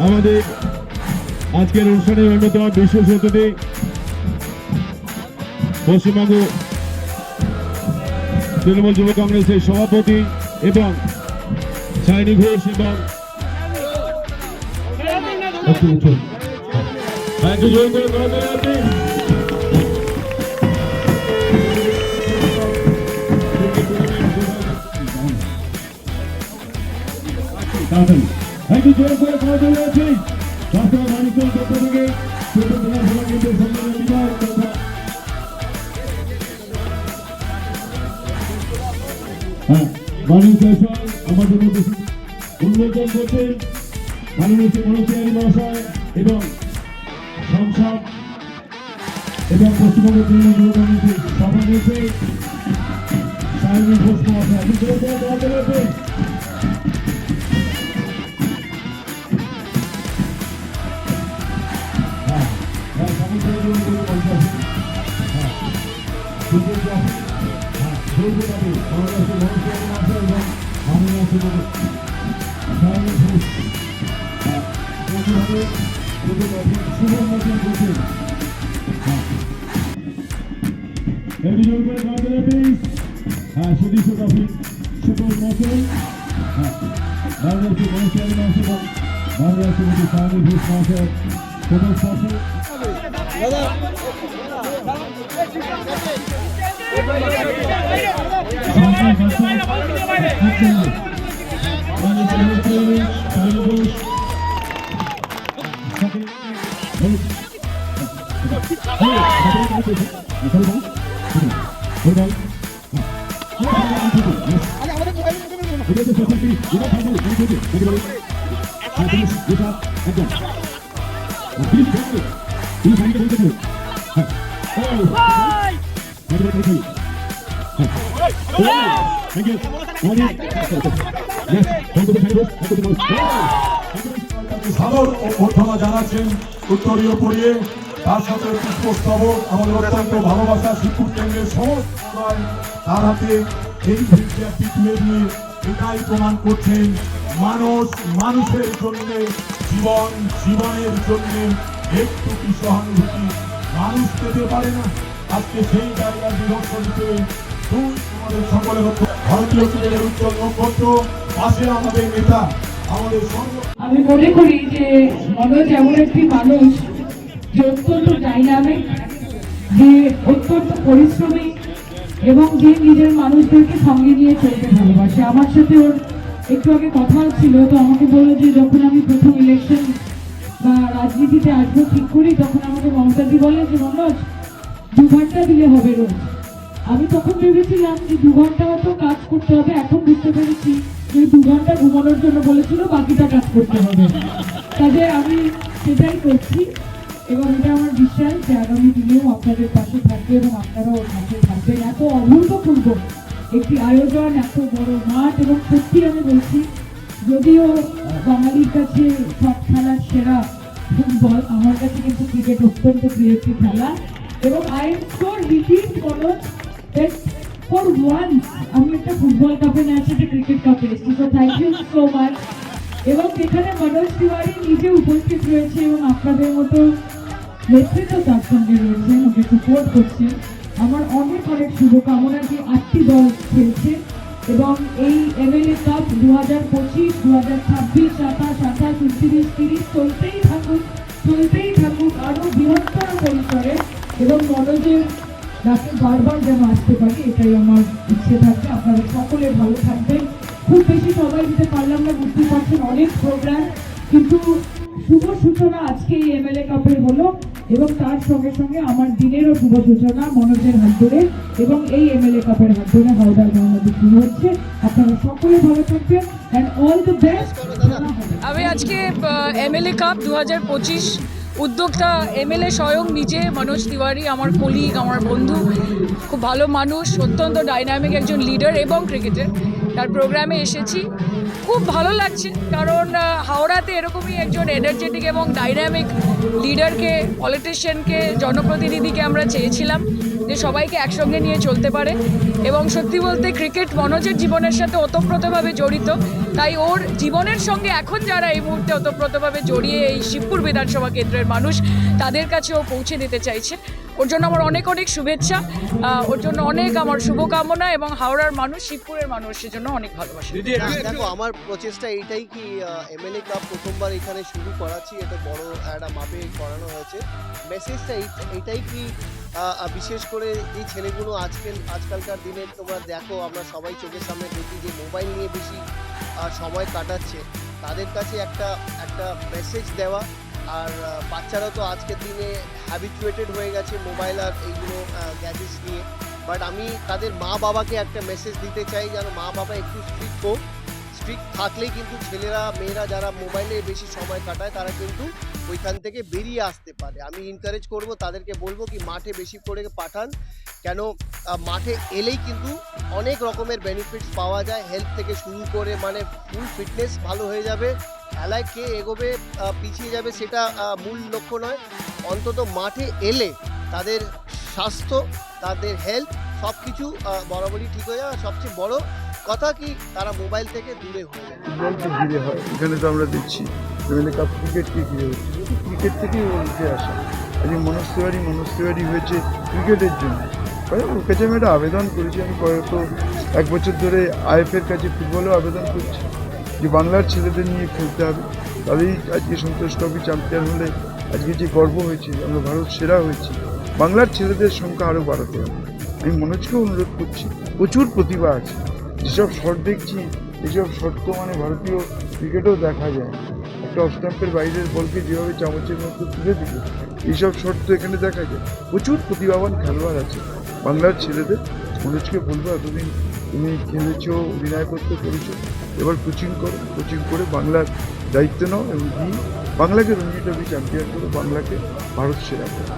আমাদের আজকের অনুষ্ঠানের অন্যতম বিশেষ অতিথি পশ্চিমবঙ্গ তৃণমূল যুব কংগ্রেসের সভাপতি এবং সাইনি ঘোষ এবং করে তাড়াতাড়ি একটু জোর করে করবেন আপনি ডক্টর মানিকের পক্ষ থেকে হ্যাঁ মানিক আমাদের উন্মোচন করছেন মাননীয় শ্রী মহাশয় এবং সংসদ এবং পশ্চিমবঙ্গ তৃণমূল কংগ্রেসের জোর করে হ্যাঁ সুদীপ ট্রফি সুপার মতন হ্যাঁ বাংলাদেশের মনুষ্যারী মাস এবং বাংলাদেশের মধ্যে স্বামী ঘোষ Hey! জানাচ্ছেন উত্তরীয় পড়িয়ে। তার সাথে পুষ্পস্তবক আমাদের অত্যন্ত ভালোবাসা কেন্দ্রের সমস্ত তার হাতে এই দিয়ে এটাই প্রমাণ করছেন মানুষ, মানুষের জন্য, জীবন, জীবনের জন্য একটু সহানুভূতি। মানুষ পেতে পারে না। আজকে সেই হিসেবে তুই আমাদের সকলের ভারতীয় ক্রিকেটের উজ্জ্বল নক্ষত্র, পাশে আমাদের নেতা, আমাদের আমি মনে করি যে মনোজ এমন একটি মানুষ যে অত্যন্ত ডাইনামিক, যে অত্যন্ত পরিশ্রমী এবং যে নিজের মানুষদেরকে সঙ্গে নিয়ে চলতে ভালোবাসে। আমার সাথে ওর একটু আগে কথা হচ্ছিল তো আমাকে বলল যে যখন আমি প্রথম ইলেকশন বা রাজনীতিতে আসব ঠিক করি তখন আমাকে মমতাদি বলে যে, মনোজ, দু ঘণ্টা দিলে হবে রোজ। আমি তখন ভেবেছিলাম যে দু ঘণ্টা হয়তো কাজ করতে হবে, এখন বুঝতে পেরেছি যে দু ঘণ্টা ঘুমানোর জন্য বলেছিল বাকিটা কাজ করতে হবে। কাজে আমি সেটাই করছি এবং এটা আমার বিশ্বাস যে আগামী দিনেও আপনাদের পাশে থাকবে এবং আপনারাও পাশে থাকবেন। এত অভূতপূর্ব একটি আয়োজন, এত বড় মাঠ এবং সত্যি আমি বলছি, যদিও বাঙালির কাছে সব খেলার সেরা ফুটবল, আমার কাছে কিন্তু ক্রিকেট অত্যন্ত প্রিয় একটি খেলা। এবং I am so relieve Manoj that for once, আমি একটা ফুটবল কাপে না সেটা ক্রিকেট কাপে এসেছি। তো থ্যাংক ইউ সো মাচ এবং এখানে মনোজ তিওয়ারি নিজে উপস্থিত রয়েছে এবং আপনাদের মতো নেতৃত্ব তার সঙ্গে রয়েছেন ওকে সাপোর্ট করছেন আমার অনেক অনেক শুভকামনা যে আটটি দল খেলছে। এবং এই এমএলএ কাপ দু হাজার পঁচিশ দু হাজার ছাব্বিশ, সাতাশ, আঠাশ, উনত্রিশ, তিরিশ, চলতেই থাকুক চলতেই থাকুক, আরও বৃহত্তর পরিসরে। এবং মনোজের ডাকে বারবার যেন আসতে পারি, এটাই আমার ইচ্ছে থাকবে। আপনারা সকলে ভালো থাকবেন। খুব বেশি সবাই দিতে পারলাম না বুঝতে পারছেন অনেক প্রোগ্রাম কিন্তু শুভ সূচনা আজকে এই এমএলএ কাপের হলো এবং তার সঙ্গে সঙ্গে আমার দিনেরও শুভ সূচনা মনোজের হাত ধরে এবং এই এমএলএ কাপের হাত ধরে হাওড়ার বাংলাদেশ শুরু হচ্ছে। আপনারা সকলে ভালো থাকবেন অ্যান্ড অল দ্য বেস্ট আমি আজকে এমএলএ কাপ দু হাজার পঁচিশ উদ্যোক্তা এমএলএ স্বয়ং নিজে মনোজ তিওয়ারি, আমার কলিগ আমার বন্ধু, খুব ভালো মানুষ, অত্যন্ত ডাইনামিক একজন লিডার এবং ক্রিকেটার তার প্রোগ্রামে এসেছি। খুব ভালো লাগছে, কারণ হাওড়াতে এরকমই একজন এনার্জেটিক এবং ডাইনামিক লিডারকে পলিটিশিয়ানকে জনপ্রতিনিধিকে আমরা চেয়েছিলাম যে সবাইকে একসঙ্গে নিয়ে চলতে পারে এবং সত্যি বলতে ক্রিকেট মনোজের জীবনের সাথে ওতপ্রোতভাবে জড়িত। তাই ওর জীবনের সঙ্গে এখন যারা এই মুহূর্তে ওতপ্রোতভাবে জড়িয়ে এই শিবপুর বিধানসভা কেন্দ্রের মানুষ তাদের কাছে ও পৌঁছে দিতে চাইছে। ওর জন্য আমার অনেক অনেক শুভেচ্ছা। আহ, ওর জন্য অনেক আমার শুভকামনা এবং হাওড়ার মানুষ শিবপুরের মানুষ সেজন্য অনেক ভালোবাসে। দেখো আমার প্রচেষ্টা এইটাই কি এমএলএ কাপ প্রথমবার এখানে শুরু করাচ্ছি এটা বড় একটা মাপে করানো হয়েছে। মেসেজটা এইটাই কি বিশেষ করে এই ছেলেগুলো আজকাল আজকালকার দিনে তোমরা দেখো আমরা সবাই চোখের সামনে দেখি যে মোবাইল নিয়ে বেশি সময় কাটাচ্ছে। তাদের কাছে একটা একটা মেসেজ দেওয়া আর বাচ্চারা তো আজকের দিনে হ্যাবিচুয়েটেড হয়ে গেছে মোবাইল আর এইগুলো গ্যাজেটস নিয়ে। বাট আমি তাদের মা বাবাকে একটা মেসেজ দিতে চাই যেন মা বাবা একটু স্ট্রিক্ট হোক। স্ট্রিক্ট থাকলেই কিন্তু ছেলেরা, মেয়েরা যারা মোবাইলে বেশি সময় কাটায়, তারা কিন্তু ওইখান থেকে বেরিয়ে আসতে পারে। আমি এনকারেজ করব, তাদেরকে বলব কি মাঠে বেশি করে পাঠান। কেন মাঠে এলেই কিন্তু অনেক রকমের বেনিফিটস পাওয়া যায়। হেলথ থেকে শুরু করে মানে ফুল ফিটনেস ভালো হয়ে যাবে। খেলায় কে এগোবে পিছিয়ে যাবে সেটা মূল লক্ষ্য নয়। অন্তত মাঠে এলে তাদের স্বাস্থ্য, তাদের হেলথ সব কিছু বরাবরই ঠিক হয়ে যায় সবচেয়ে বড় কথা কি, তারা মোবাইল থেকে দূরে হয়ে যায় ঘিরে হয়। এখানে তো আমরা দেখছি। এমএলএ কাপ ক্রিকেটকে ঘিরে হচ্ছে। ক্রিকেট থেকেই উঠে আসা। আজকে মনোজ তিওয়ারি মনোজ তিওয়ারি হয়েছে ক্রিকেটের জন্য। ওর কাছে আমি একটা আবেদন করেছি। আমি গত এক বছর ধরে আইএফের কাছে ফুটবলেও আবেদন করছি। যে বাংলার ছেলেদের নিয়ে খেলতে হবে, তাদেরই আজকে সন্তোষ ট্রফি চ্যাম্পিয়ন হলে আজকে যে গর্ব হয়েছে, আমরা ভারত সেরা হয়েছি, বাংলার ছেলেদের সংখ্যা আরও বাড়াতে হবে আমি মনোজকে অনুরোধ করছি, প্রচুর প্রতিভা আছে, যেসব শট দেখছি এসব শট তো মানে ভারতীয় ক্রিকেটেও দেখা যায়। একটা অফ স্টাম্পের বাইরের বলকে যেভাবে চামচের মধ্যে তুলে দিল, এইসব শট তো এখানে দেখা যায়, প্রচুর প্রতিভাবান খেলোয়াড় আছে, বাংলার ছেলেদের মনোজকে বলব এতদিন তুমি খেলেছো করতে করেছ এবার কোচিং করো, কোচিং করে বাংলার দায়িত্ব নাও এবং বাংলাকে রঞ্জি ট্রফি চ্যাম্পিয়ন করো, বাংলাকে ভারত সেরা করো।